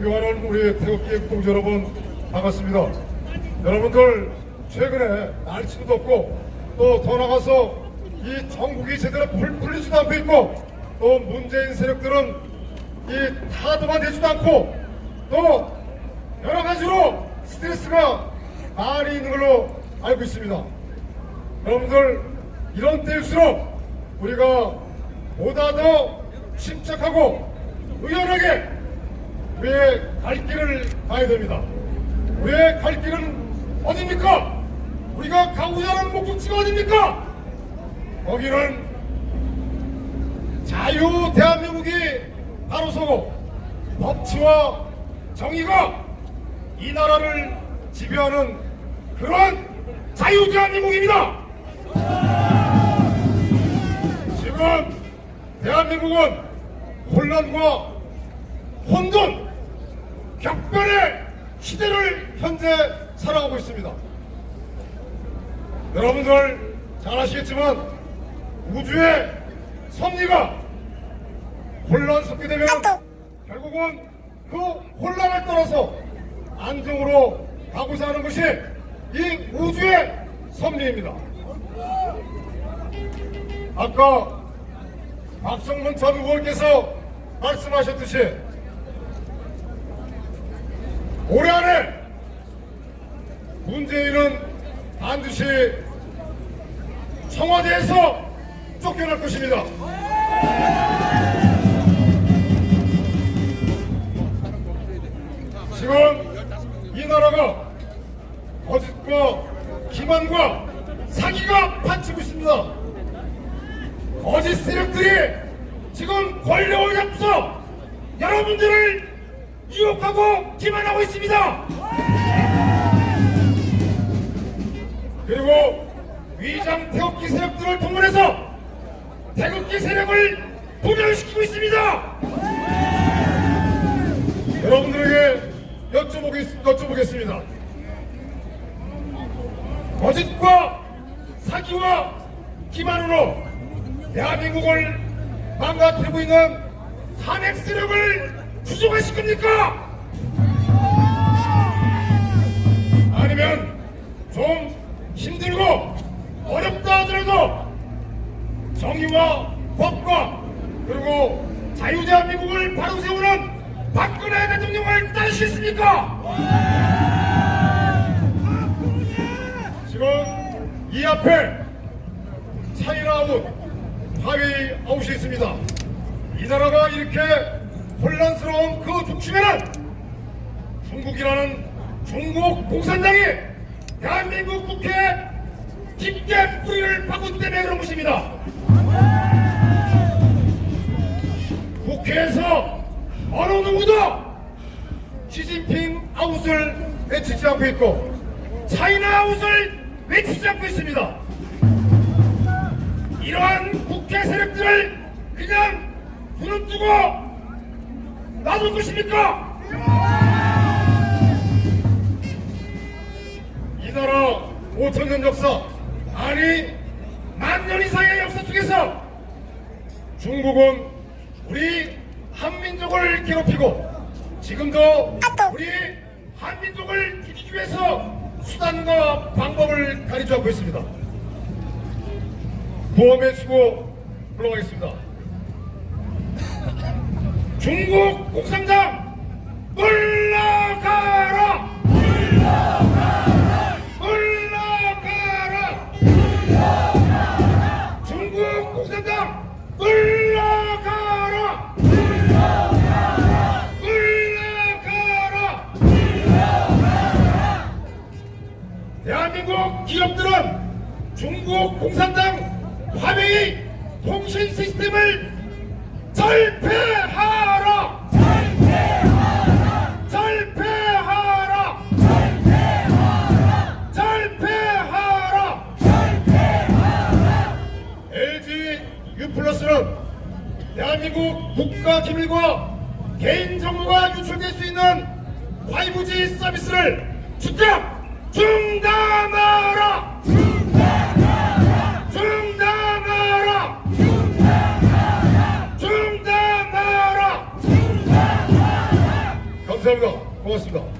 예, 존경하는 우리 태극기 공주 여러분 반갑습니다. 여러분들 최근에 날씨도 덥고 또 더 나가서 이 전국이 제대로 풀, 풀리지도 않고 있고 또 문재인 세력들은 이 타도가 되지도 않고 또 여러 가지로 스트레스가 많이 있는 걸로 알고 있습니다. 여러분들 이런 때일수록 우리가 보다 더 침착하고 의연하게 우리의 갈 길을 가야 됩니다. 우리의 갈 길은 어디입니까? 우리가 가고자 하는 목적지가 어디입니까? 거기는 자유 대한민국이 바로 서고 법치와 정의가 이 나라를 지배하는 그러한 자유 대한민국입니다. 지금 대한민국은 혼란과 혼돈, 격변의 시대를 현재 살아가고 있습니다. 여러분들 잘 아시겠지만 우주의 섭리가 혼란스럽게 되면 결국은 그 혼란을 떠나서 안정으로 가고자 하는 것이 이 우주의 섭리입니다. 아까 박성문 전 의원께서 말씀하셨듯이 올해 안에 문재인은 반드시 청와대에서 쫓겨날 것입니다. 지금 이 나라가 거짓과 기만과 사기가 판치고 있습니다. 거짓 세력들이 지금 권력을 잡서 여러분들을 유혹하고 기만하고 있습니다. 그리고 위장 태극기 세력들을 동원해서 태극기 세력을 분열시키고 있습니다. 여러분들에게 여쭤보겠, 여쭤보겠습니다. 거짓과 사기와 기만으로 대한민국을 망가뜨리고 있는 탄핵 세력을 추종하실 겁니까? 아니면 좀 힘들고 어렵다 하더라도 정의와 법과 그리고 자유 대한민국을 바로 세우는 박근혜 대통령을 따르시겠습니까? 지금 이 앞에 차이나웃 하위 아웃이 있습니다. 이 나라가 이렇게 혼란스러운 그 중심에는 중국이라는 중국 공산당이 대한민국 국회에 깊게 뿌리를 박은 때문에 그런 것입니다. 국회에서 어느 누구도 시진핑 아웃을 외치지 않고 있고 차이나 아웃을 외치지 않고 있습니다. 이러한 국회 세력들을 그냥 눈을 뜨고 놔둘 것입니까? 이 나라 5천년 역사 아니 만 년 이상의 역사 속에서 중국은 우리 한민족을 괴롭히고 지금도 우리 한민족을 죽이기 위해서 수단과 방법을 가리지 고 있습니다. 보험에 치고 불러가겠습니다. 중국 공산당 물러가라! 물러가라! 중국 공산당 물러가라! 물러가라! 대한민국 기업들은 중국 공산당 화웨이 통신 시스템을 절폐 U+는 대한민국 국가 기밀과 개인 정보가 유출될 수 있는 5G 서비스를 즉각 중단하라! 중단하라! 중단하라! 감사합니다. 고맙습니다.